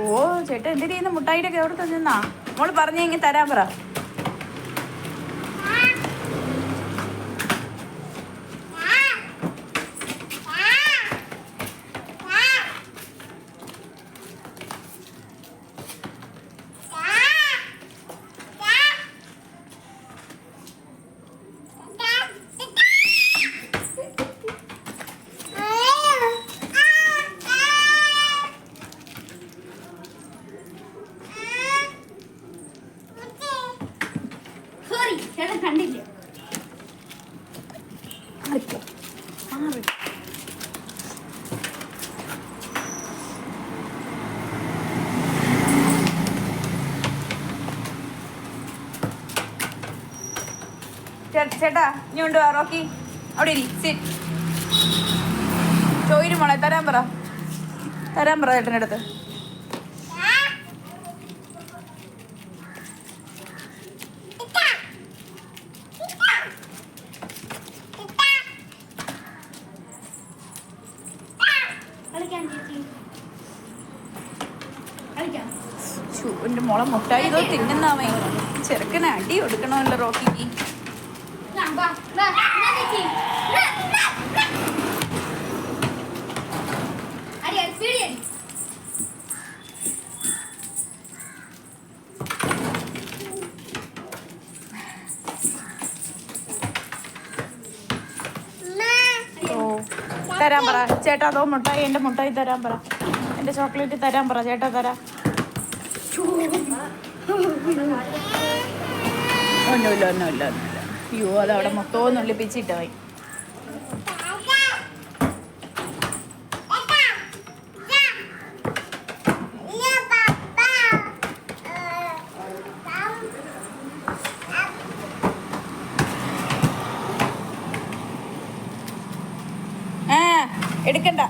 ഓ ചേട്ടാ എന്തിനു ഒക്കെ എവിടെ നിന്നാ? മോൾ പറഞ്ഞു തരാൻ പറ. ചേട്ടാ നീ ഉണ്ട്? റോക്കി അവിടെ ഇരി സിറ്റ് ചോയിന് മോളെ തരാൻ പറ. തരാൻ പറ ചേട്ടന്റെ അടുത്ത്. എന്റെ മോളെ മുട്ടായി ഇതോ തിന്നുന്നവൻ. ചെറുക്കനെ അടി കൊടുക്കണമല്ലോ റോക്കിക്ക്. ഓ തരാൻ പറ. ചേട്ടാ അതോ മുട്ടായി എന്റെ മുട്ടായി തരാൻ പറ. എന്റെ ചോക്ലേറ്റ് തരാൻ പറ ചേട്ടാ തരാം. ഒന്നുമില്ല ഒന്നുമില്ല ഒന്നുമില്ല അയ്യോ അത് അവിടെ മൊത്തവും നുള്ളിപ്പിച്ചിട്ട് പോയി ആ എടുക്കണ്ട.